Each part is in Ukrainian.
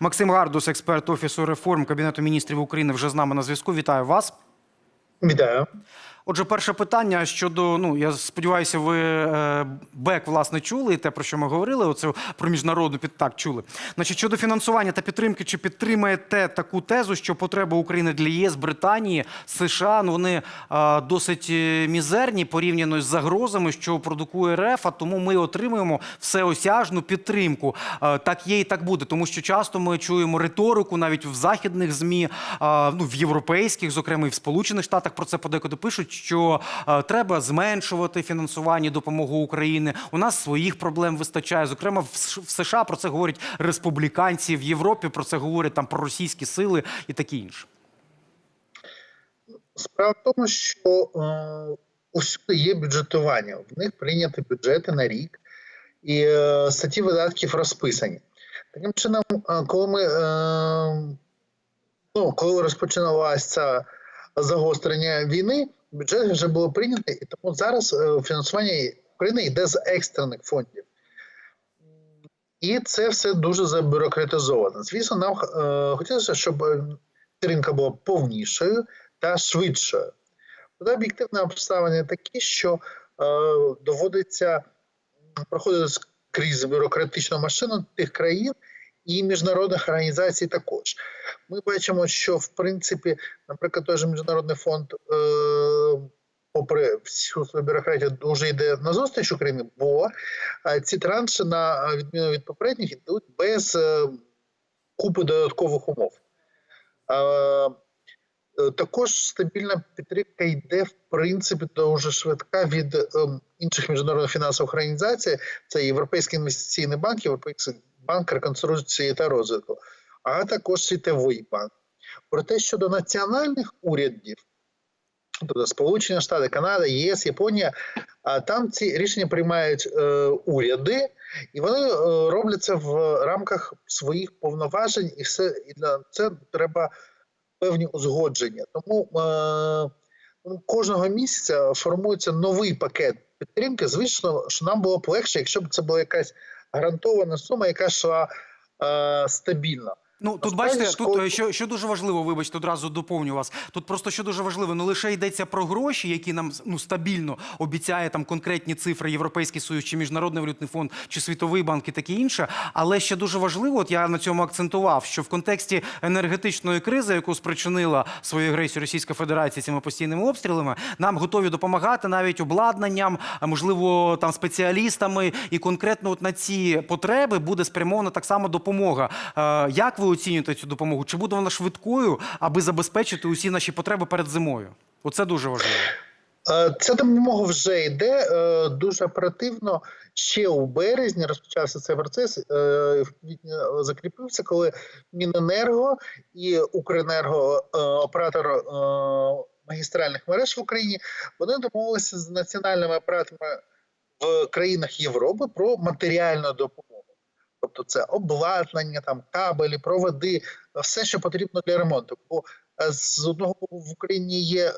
Максим Гардус, експерт офісу реформ Кабінету міністрів України, вже з нами на зв'язку. Вітаю вас. Вітаю. Отже, перше питання щодо ну я сподіваюся, ви е, БЕК власне чули і те, про що ми говорили. Оце про міжнародну під так чули. Значить, щодо фінансування та підтримки, чи підтримаєте таку тезу, що потреби України для ЄС, Британії, США ну вони е, досить е, мізерні порівняно з загрозами, що продукує РФ, а тому ми отримуємо всеосяжну підтримку. Е, так є і так буде, тому що часто ми чуємо риторику навіть в західних змі, е, ну в європейських, зокрема і в Сполучених Штатах про це подекуди пишуть, що е, треба зменшувати фінансування допомогу України. У нас своїх проблем вистачає. Зокрема, в США про це говорять республіканці, в Європі про це говорять там проросійські сили і таке інше. Справа в тому, що е, усюди є бюджетування. В них прийняті бюджети на рік, і е, статті видатків розписані. Таким чином, е, коли ми е, ну, коли розпочиналося загострення війни, бюджет вже було прийнято, і тому зараз е, фінансування України йде з екстрених фондів. І це все дуже забюрократизовано. Звісно, нам е, хотілося, щоб е, підтримка була повнішою та швидшою. Проте об'єктивне обставини такі, що е, доводиться проходити крізь бюрократичну машину тих країн і міжнародних організацій також. Ми бачимо, що в принципі, наприклад, той же міжнародний фонд, е, попри всю свою бюрократію, дуже йде на зустріч Україні, бо е, ці транші, на відміну від попередніх, йдуть без е, купи додаткових умов. Е, також стабільна підтримка йде в принципі дуже швидка від ем, інших міжнародних фінансових організацій. Це Європейський інвестиційний банк, Європейський банк реконструкції та розвитку, а також Світовий банк. Проте щодо національних урядів, тобто Сполучені Штати, Канада, ЄС, Японія, а там ці рішення приймають е, уряди, і вони е, роблять в рамках своїх повноважень, і все і для це треба певні узгодження. Тому е, ну, кожного місяця формується новий пакет підтримки. Звісно, що нам було б легше, якщо б це була якась гарантована сума, яка йшла е, стабільно. Ну тут бачите, тут е, що, що дуже важливо, вибачте, одразу доповню вас. Тут просто що дуже важливо, не лише йдеться про гроші, які нам ну стабільно обіцяє там конкретні цифри Європейський Союз, чи Міжнародний валютний фонд, чи Світовий банк і таке інше. Але ще дуже важливо, от я на цьому акцентував, що в контексті енергетичної кризи, яку спричинила свою агресію Російська Федерація цими постійними обстрілами, нам готові допомагати навіть обладнанням, а можливо там спеціалістами, і конкретно от на ці потреби буде спрямована так само допомога. Е, Як ви оцінюєте цю допомогу? Чи буде вона швидкою, аби забезпечити усі наші потреби перед зимою? Оце дуже важливо. Е, Ця допомога вже йде е, дуже оперативно. Ще у березні розпочався цей процес. е, закріпився, коли Міненерго і Укренерго, оператор магістральних мереж в Україні, вони домовилися з національними операторами в країнах Європи про матеріальну допомогу. Тобто це обладнання, там кабелі, проводи, все, що потрібно для ремонту. Бо е, з одного боку в Україні є е,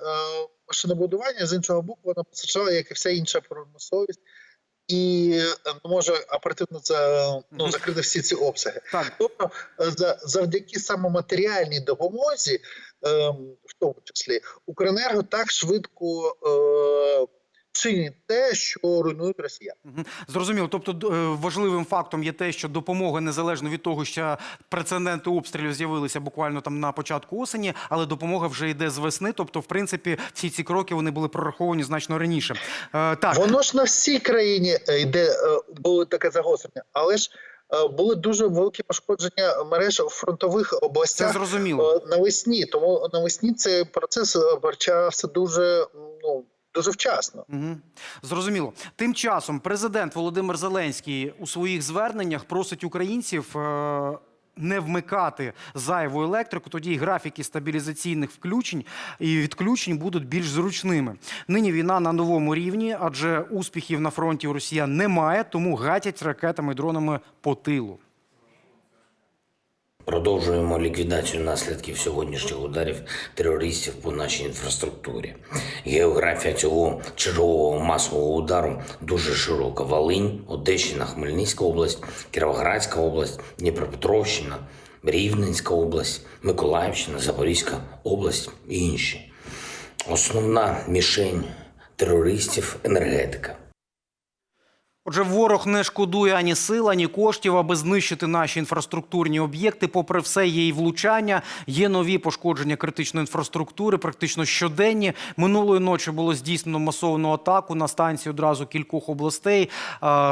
машинобудування, з іншого боку, вона постачала, як і вся інша промисловість, і е, не може оперативно за, ну, закрити всі ці обсяги. Так, Тобто, е, за, завдяки саме матеріальній допомозі, ем, в тому числі, Укренерго так швидко е, чинить те, що руйнують росіяни. Мгм. Зрозуміло. Тобто е, важливим фактом є те, що допомога незалежно від того, що прецеденти обстрілів з'явилися буквально там на початку осені, але допомога вже йде з весни. Тобто, в принципі, всі ці кроки вони були прораховані значно раніше. Е, так, Воно ж на всій країні е, йде е, було таке загострення, але ж були дуже великі пошкодження мереж у фронтових це областях зрозуміло. е, навесні. Тому навесні цей процес почався дуже дуже вчасно. Угу. Зрозуміло. Тим часом президент Володимир Зеленський у своїх зверненнях просить українців. Е- Не вмикати зайву електрику, тоді й графіки стабілізаційних включень і відключень будуть більш зручними. Нині війна на новому рівні, адже успіхів на фронті у росіян немає, тому гатять ракетами і дронами по тилу. Продовжуємо ліквідацію наслідків сьогоднішніх ударів терористів по нашій інфраструктурі. Географія цього чергового масового удару дуже широка: Волинь, Одещина, Хмельницька область, Кіровоградська область, Дніпропетровщина, Рівненська область, Миколаївщина, Запорізька область і інші. Основна мішень терористів енергетика. Отже, ворог не шкодує ані сил, ані коштів, аби знищити наші інфраструктурні об'єкти. Попри все, є і влучання, є нові пошкодження критичної інфраструктури, практично щоденні. Минулої ночі було здійснено масовану атаку на станції одразу кількох областей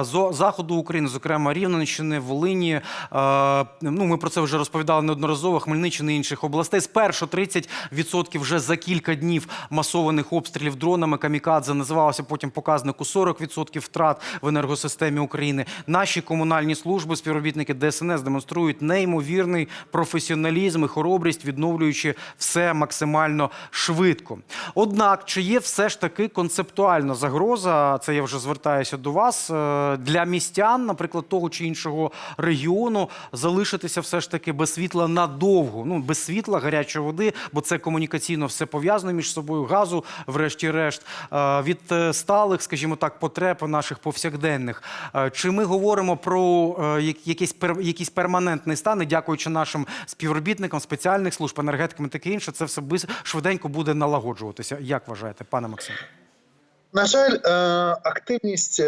зо- заходу України, зокрема Рівненщини, Волині. Ну, ми про це вже розповідали неодноразово. Хмельниччини інших областей. Спершу 30% вже за кілька днів масованих обстрілів дронами. Камікадзе називалося потім показнику 40% втрат в енергосистемі України. Наші комунальні служби, співробітники ДСНС демонструють неймовірний професіоналізм і хоробрість, відновлюючи все максимально швидко. Однак, чи є все ж таки концептуальна загроза? Це я вже звертаюся до вас е, для містян, наприклад, того чи іншого регіону, залишитися все ж таки без світла надовго. Ну без світла, гарячої води, бо це комунікаційно все пов'язано між собою. Газу, врешті-решт, Е, від е, сталих, скажімо так, потреб наших повсякденних. Е, Чи ми говоримо про е, як- якийсь пер- якийсь перманентний стан, і дякуючи нашим співробітникам спеціальних служб, енергетикам і таке інше, це все швиденько буде налагоджуватися. Як вважаєте, пане Максиме? На жаль, е, активність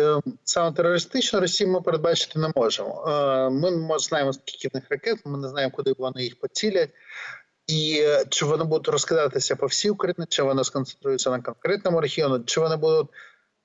саме терористичної Росії ми передбачити не можемо. Ми не знаємо, скільки в них ракет, ми не знаємо, куди вони їх поцілять. І чи вони будуть розкидатися по всій Україні, чи вони сконцентруються на конкретному регіону, чи вони будуть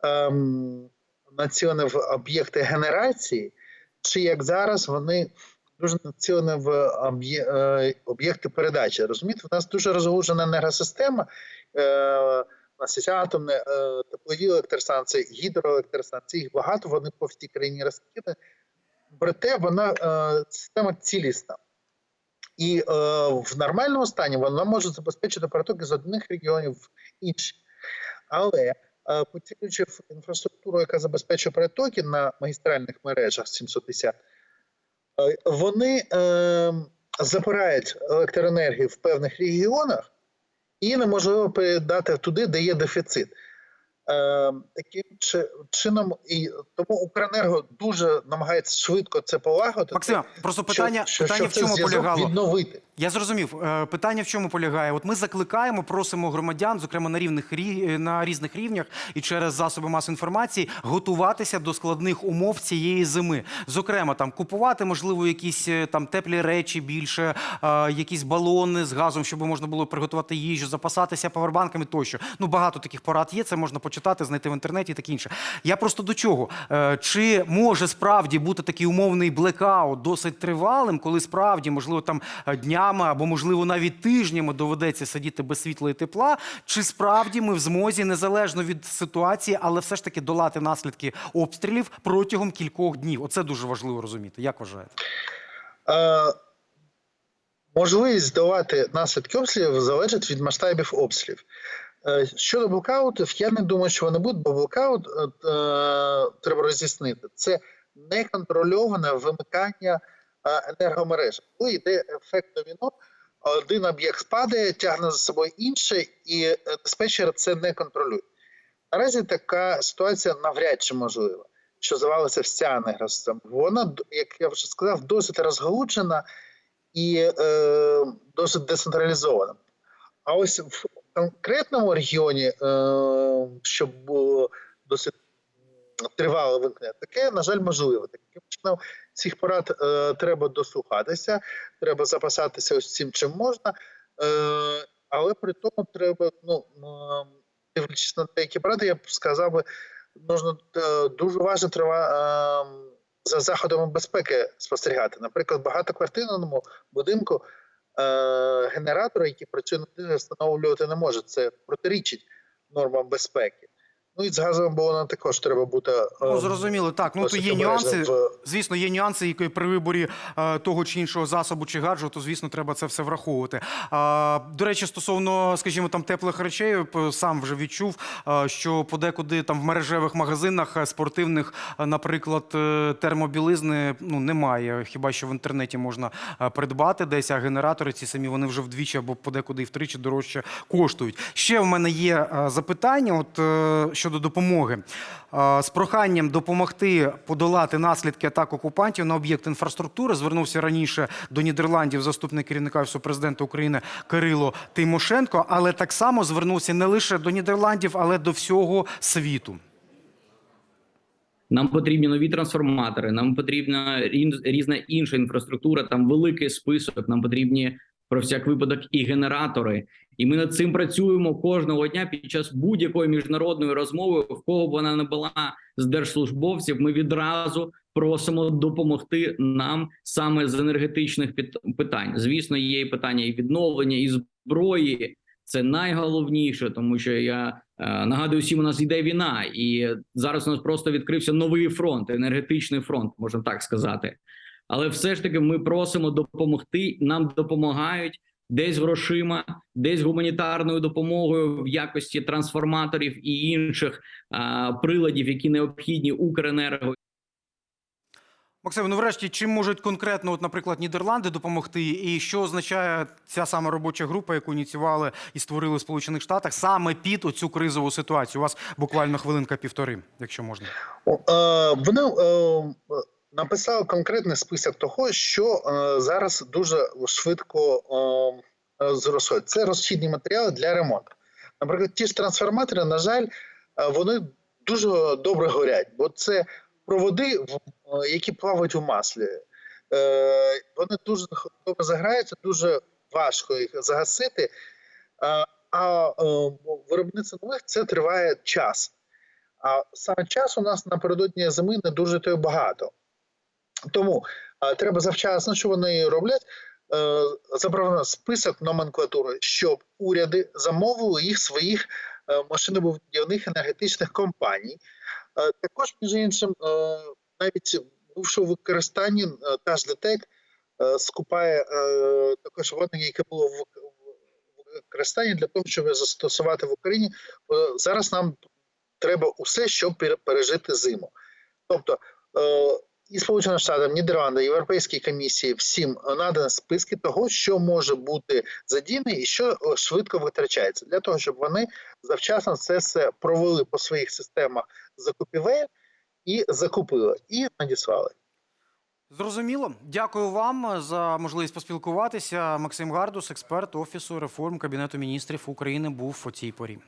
ем, націлені в об'єкти генерації, чи як зараз вони дуже націлені в е, об'єкти передачі. Розумієте, в нас дуже розгалужена енергосистема. Е, у нас є атомні е, теплові електростанції, гідроелектростанції, їх багато, вони по всій країні розкидані. Проте вона е, система цілісна. І е, в нормальному стані вона може забезпечити перетоки з одних регіонів в інші. Але е, поцілюючи інфраструктуру, яка забезпечує перетоки на магістральних мережах 750, е, вони е, забирають електроенергію в певних регіонах і неможливо передати туди, де є дефіцит. Таким чином, і тому Укренерго дуже намагається швидко це полагодити. Максиме, просто питання, що, питання щоб в чому полягало? відновити. Я зрозумів. Е, Питання в чому полягає? От ми закликаємо, просимо громадян, зокрема на рівних рі- на різних рівнях і через засоби масової інформації, готуватися до складних умов цієї зими. Зокрема, там купувати, можливо, якісь е, там теплі речі більше, е, якісь балони з газом, щоб можна було приготувати їжу, запасатися павербанками тощо. Ну багато таких порад є. Це можна почитати, знайти в інтернеті і таке інше. Я просто до чого? Чи може справді бути такий умовний блекаут досить тривалим, коли справді, можливо, там е, днями або, можливо, навіть тижнями доведеться сидіти без світла і тепла? Чи справді ми в змозі, незалежно від ситуації, але все ж таки долати наслідки обстрілів протягом кількох днів? Оце дуже важливо розуміти. Як вважаєте? Е, можливість здолати наслідки обстрілів залежить від масштабів обстрілів. Е, щодо блокаутів, я не думаю, що вони будуть, бо блокаут е, е, треба роз'яснити. Це неконтрольоване вимикання е, енергомереж. Коли йде ефект доміно, один об'єкт спадає, тягне за собою інший, і е, диспетчер це не контролює. Наразі така ситуація навряд чи можлива, що завалиться вся енергосистема. Вона, як я вже сказав, досить розгалуджена і е, досить децентралізована. А ось в конкретному регіоні, е, щоб було досить м, тривале вимкнення, таке, на жаль, можливо. Таким чином, цих порад е, треба дослухатися, треба запасатися ось цим, чим можна, е, але при тому треба, ну, дивлячись на деякі поради, я б сказав би, можна е, дуже уважно треба е, за заходами безпеки спостерігати. Наприклад, в багатоквартирному будинку е, генератори, які працюють на встановлювати не може. Це протирічить нормам безпеки. Ну і з газовим балоном також треба бути. е, Ну, зрозуміло, так. Ну то є нюанси. в- Звісно, є нюанси, які при виборі е, того чи іншого засобу чи гаджету, звісно, треба це все враховувати. А, до речі, стосовно, скажімо, там теплих речей, сам вже відчув, е, що подекуди там в мережевих магазинах е, спортивних, е, наприклад, е, термобілизни ну немає. Хіба що в інтернеті можна е, придбати десь, а генератори ці самі вони вже вдвічі або подекуди і втричі дорожче коштують. Ще в мене є е, запитання. От е, щодо допомоги. З проханням допомогти подолати наслідки атак окупантів на об'єкт інфраструктури звернувся раніше до Нідерландів заступник керівника президента України Кирило Тимошенко, але так само звернувся не лише до Нідерландів, але до всього світу. Нам потрібні нові трансформатори, нам потрібна різна інша інфраструктура, там великий список. Нам потрібні про всяк випадок і генератори. І ми над цим працюємо кожного дня під час будь-якої міжнародної розмови, в кого б вона не була з держслужбовців. Ми відразу просимо допомогти нам саме з енергетичних питань. Звісно, є і питання і відновлення, і зброї. Це найголовніше, тому що я е, нагадую всім, у нас йде війна, і зараз у нас просто відкрився новий фронт, енергетичний фронт, можна так сказати. Але все ж таки ми просимо допомогти. Нам допомагають десь грошима, десь гуманітарною допомогою в якості трансформаторів і інших е, приладів, які необхідні Укренерго Максим, ну врешті, чим можуть конкретно, от, наприклад, Нідерланди допомогти, і що означає ця сама робоча група, яку ініціювали і створили в Сполучених Штатах, саме під оцю кризову ситуацію? У вас буквально хвилинка півтори, якщо можна. О, е, Вони е, написали конкретний список того, що е, зараз дуже швидко е, е. Це розхідні матеріали для ремонту. Наприклад, ті ж трансформатори, на жаль, е, вони дуже добре горять, бо це проводи, е, які плавають у маслі. Е, Вони дуже добре заграються, дуже важко їх загасити. А, виробництво нових це триває час. А саме час у нас напередодні зими не дуже то багато. Тому е, треба завчасно, що вони роблять, е, запровадити список номенклатури, щоб уряди замовили їх своїх е, машинобудівних енергетичних компаній. Е, також, між іншим, е, навіть бувши у використанні, е, та ж ДТЕК е, скупає е, також обладнання, яке було в в використанні для того, щоб застосувати в Україні. Е, Зараз нам треба усе, щоб пережити зиму. Тобто е, і Сполученим Штатам, Нідерланди, Європейській комісії всім надані списки того, що може бути задіяне і що е, швидко витрачається, для того, щоб вони завчасно це все провели по своїх системах закупівель і закупили, і надіслали. Зрозуміло. Дякую вам за можливість поспілкуватися. Максим Гардус, експерт Офісу реформ Кабінету міністрів України, був у цій порі.